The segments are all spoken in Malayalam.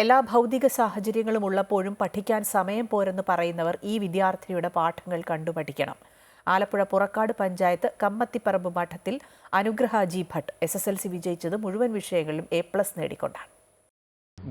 എല്ലാ ഭൗതിക സാഹചര്യങ്ങളും ഉള്ളപ്പോഴും പഠിക്കാൻ സമയം പോരെന്ന് പറയുന്നവർ ഈ വിദ്യാർത്ഥിനിയുടെ പാഠങ്ങൾ കണ്ടു പഠിക്കണം. Alappuzha Purakkad panchayat Kammattiparambu Madathil Anugraha G Bhatt S S L C വിജയിച്ചത് മുഴുവൻ വിഷയങ്ങളിലും എ പ്ലസ് നേടിക്കൊണ്ടാണ്.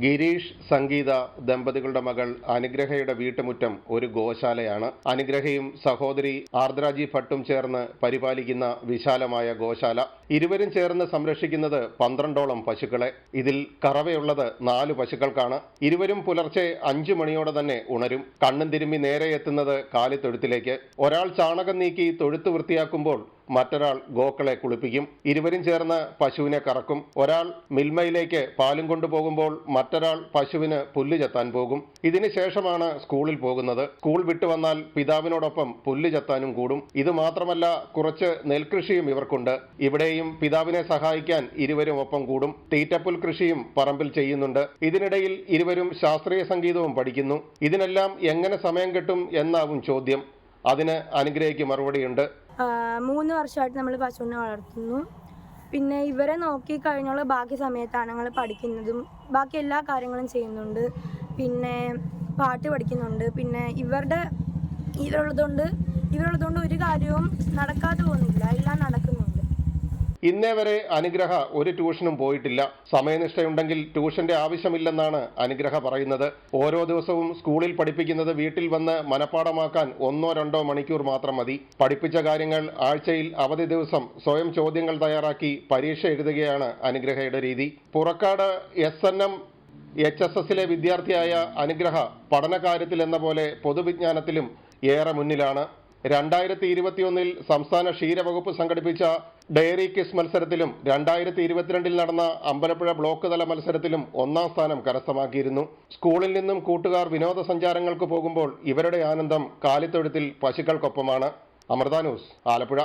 ഗിരീഷ് സംഗീത ദമ്പതികളുടെ മകൾ അനുഗ്രഹയുടെ വീട്ടുമുറ്റം ഒരു ഗോശാലയാണ്. അനുഗ്രഹയും സഹോദരി ആർദ്രാജി ഭട്ടും ചേർന്ന് പരിപാലിക്കുന്ന വിശാലമായ ഗോശാല. ഇരുവരും ചേർന്ന് സംരക്ഷിക്കുന്നത് പന്ത്രണ്ടോളം പശുക്കളെ. ഇതിൽ കറവയുള്ളത് നാല് പശുക്കൾക്കാണ്. ഇരുവരും പുലർച്ചെ അഞ്ചു മണിയോടെ തന്നെ ഉണരും. കണ്ണും തിരുമ്പി നേരെ എത്തുന്നത് കാലിത്തൊഴുത്തിലേക്ക്. ഒരാൾ ചാണകം നീക്കി തൊഴുത്ത് വൃത്തിയാക്കുമ്പോൾ മറ്റൊരാൾ ഗോക്കളെ കുളിപ്പിക്കും. ഇരുവരും ചേർന്ന് പശുവിനെ കറക്കും. ഒരാൾ മിൽമയിലേക്ക് പാലും കൊണ്ടുപോകുമ്പോൾ മറ്റൊരാൾ പശുവിന് പുല്ല് ചെത്താൻ പോകും. ഇതിന് ശേഷമാണ് സ്കൂളിൽ പോകുന്നത്. സ്കൂൾ വിട്ടു വന്നാൽ പിതാവിനോടൊപ്പം പുല്ല് ചെത്താനും കൂടും. ഇത് മാത്രമല്ല കുറച്ച് നെൽകൃഷിയും ഇവർക്കുണ്ട്. ഇവിടെയും പിതാവിനെ സഹായിക്കാൻ ഇരുവരും ഒപ്പം കൂടും. തീറ്റപ്പുൽ കൃഷിയും പറമ്പിൽ ചെയ്യുന്നുണ്ട്. ഇതിനിടയിൽ ഇരുവരും ശാസ്ത്രീയ സംഗീതവും പഠിക്കുന്നു. ഇതിനെല്ലാം എങ്ങനെ സമയം കിട്ടും എന്നാവും ചോദ്യം. അതിന് അനുഗ്രഹിക്ക് മറുപടിയുണ്ട്. മൂന്ന് വർഷമായിട്ട് നമ്മൾ പശുവിനെ വളർത്തുന്നു. പിന്നെ ഇവരെ നോക്കി കഴിഞ്ഞുള്ള ബാക്കി സമയത്താണ് ഞങ്ങൾ പഠിക്കുന്നതും ബാക്കി എല്ലാ കാര്യങ്ങളും ചെയ്യുന്നുണ്ട്. പിന്നെ പാട്ട് പഠിക്കുന്നുണ്ട്. പിന്നെ ഇവരുടെ ഇവരുള്ളതുകൊണ്ട് ഇവരുള്ളതുകൊണ്ട് ഒരു കാര്യവും നടക്കാതെ പോകുന്നില്ല എല്ലാം നടക്കുന്നുണ്ട് ഇന്നേ വരെ അനുഗ്രഹ ഒരു ട്യൂഷനും പോയിട്ടില്ല. സമയനിഷ്ഠയുണ്ടെങ്കിൽ ട്യൂഷന്റെ ആവശ്യമില്ലെന്നാണ് അനുഗ്രഹ പറയുന്നത്. ഓരോ ദിവസവും സ്കൂളിൽ പഠിപ്പിക്കുന്നത് വീട്ടിൽ വന്ന് മനഃപ്പാടമാക്കാൻ ഒന്നോ രണ്ടോ മണിക്കൂർ മാത്രം മതി. പഠിപ്പിച്ച കാര്യങ്ങൾ ആഴ്ചയിൽ അവധി ദിവസം സ്വയം ചോദ്യങ്ങൾ തയ്യാറാക്കി പരീക്ഷ എഴുതുകയാണ് അനുഗ്രഹയുടെ രീതി. Purakkad S N M H S എസിലെ വിദ്യാർത്ഥിയായ അനുഗ്രഹ പഠനകാര്യത്തിൽ എന്ന പോലെ പൊതുവിജ്ഞാനത്തിലും ഏറെ മുന്നിലാണ്. രണ്ടായിരത്തി ഇരുപത്തിയൊന്നിൽ സംസ്ഥാന ക്ഷീരവകുപ്പ് സംഘടിപ്പിച്ച ഡയറി കിസ് മത്സരത്തിലും രണ്ടായിരത്തി ഇരുപത്തിരണ്ടിൽ നടന്ന അമ്പലപ്പുഴ ബ്ലോക്ക് തല മത്സരത്തിലും ഒന്നാം സ്ഥാനം കരസ്ഥമാക്കിയിരുന്നു. സ്കൂളിൽ നിന്നും കൂട്ടുകാർ വിനോദസഞ്ചാരങ്ങൾക്ക് പോകുമ്പോൾ ഇവരുടെ ആനന്ദം കാലിത്തൊഴുത്തിൽ പശുക്കൾക്കൊപ്പമാണ്. അമൃത ന്യൂസ് ആലപ്പുഴ.